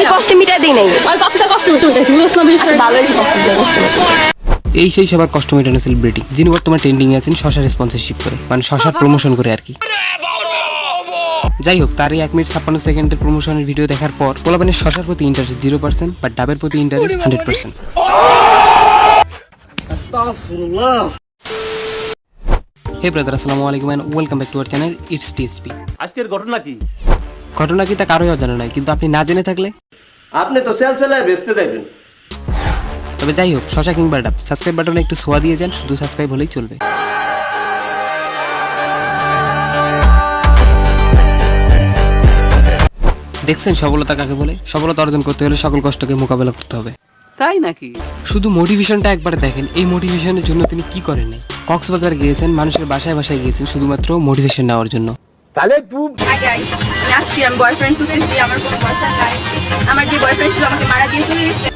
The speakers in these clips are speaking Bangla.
আমি কষ্ট মিটাই দিই নাই। ওই কষ্টটা কষ্ট বুঝলাম ভালোই কষ্ট এই সেই সবার কষ্ট মেটানো সেলিব্রিটি যিনি বর্তমানে ট্রেন্ডিং আছেন শশার স্পন্সরশিপ করে। মানে শশার প্রমোশন করে আর কি। যাই হোক তার এই এক মিনিট ছাপ্পান্ন সেকেন্ডের প্রমোশনের ভিডিও দেখার পর পোলাপানের শশার প্রতি ইন্টারেস্ট জিরো পার্সেন্ট বা ডাবের প্রতি interest hundred percent hey brother আসসালামু আলাইকুম and welcome back to our channel it's TSP আজকের ঘটনা কি? ঘটনা কি তা কারোই অজানা নয় কিন্তু আপনি না জেনে থাকলে? আপনি তো সেল সেলায় বেচতে যাবেন তবে যাই হোক শশা কিংবা ডাব সাবস্ক্রাইব বাটনে একটু সোয়া দিয়ে যান শুধু সাবস্ক্রাইব হলেই চলবে। দেখছেন সফলতা কাকে বলে? সফলতা অর্জন করতে হলে সকল কষ্টকে মোকাবেলা করতে হবে। তাই নাকি? শুধু মোটিভেশনটা একবার দেখেন এই মোটিভেশনের জন্য তিনি কি করেন কক্সবাজার গিয়েছেন মানুষের বাসায় বাসায় গিয়েছেন শুধুমাত্র মোটিভেশন নেওয়ার জন্য। আগে আগে আসছি আমি বয়ফ্রেন্ড খুঁজতেছি আমার কোনো বয়ফ্রেন্ড নাই। আমার যে বয়ফ্রেন্ড ছিল আমাকে মারা দিয়ে চলে গেছে।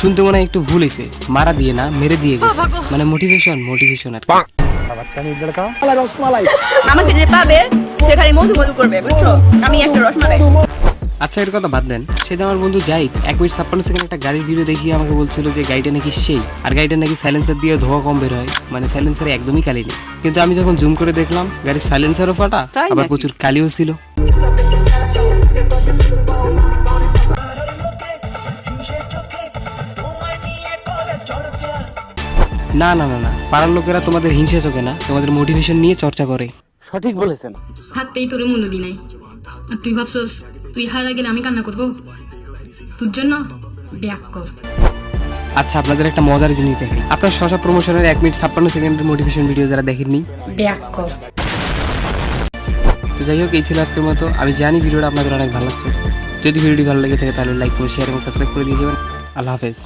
শুনতে মনে হয় একটু ভুল হয়েছে। মারা দিয়ে না মেরে দিয়ে গেছে। মানে মোটিভেশন মোটিভেশন আর আমাকে যে পাবে সে খালি মধু মধু করবে বুঝছ? আমি একটা রসমালাই। আচ্ছা এর কথা বাদ দেন। সেটা আমার বন্ধু জাহিদ এক মিনিট ছাপ্পান্ন সেকেন্ড একটা গাড়ির ভিডিও দেখিয়ে আমাকে বলছিল যে গাড়িটা নাকি সেই? আর গাড়িটা নাকি সাইলেন্সার দিয়ে ধোয়া কম বের হয়। মানে সাইলেন্সারে একদমই কালি নেই। কিন্তু আমি যখন জুম করে দেখলাম গাড়ির সাইলেন্সারও ফাটা আবার প্রচুর কালিও ছিল। না না না না পাড়ার লোকেরা তোমাদের হিংসা চোখে না তোমাদের মোটিভেশন নিয়ে চর্চা করে। সঠিক বলেছেন। হাততেই তোরে মূল্য দি নাই আর তুই ভাবছস তুই হারা গেলে আমি কান্না করব? তোর জন্য ব্যাক কর। আচ্ছা আপনাদের একটা মজার জিনিস দেখাই আপনার শশা প্রমোশনের এক মিনিট ছাপ্পান্ন সেকেন্ডের মোটিভেশন ভিডিও যারা দেখেননি ব্যাক কর। তো যাই হোক এই ছিল আজকের মতো। আমি জানি ভিডিওটা আপনাদের অনেক ভালো লাগছে। যদি ভিডিওটি ভালো লেগে থাকে তাহলে লাইক করে শেয়ার এবং সাবস্ক্রাইব করে দিয়ে যাবেন। আল্লাহ হাফেজ।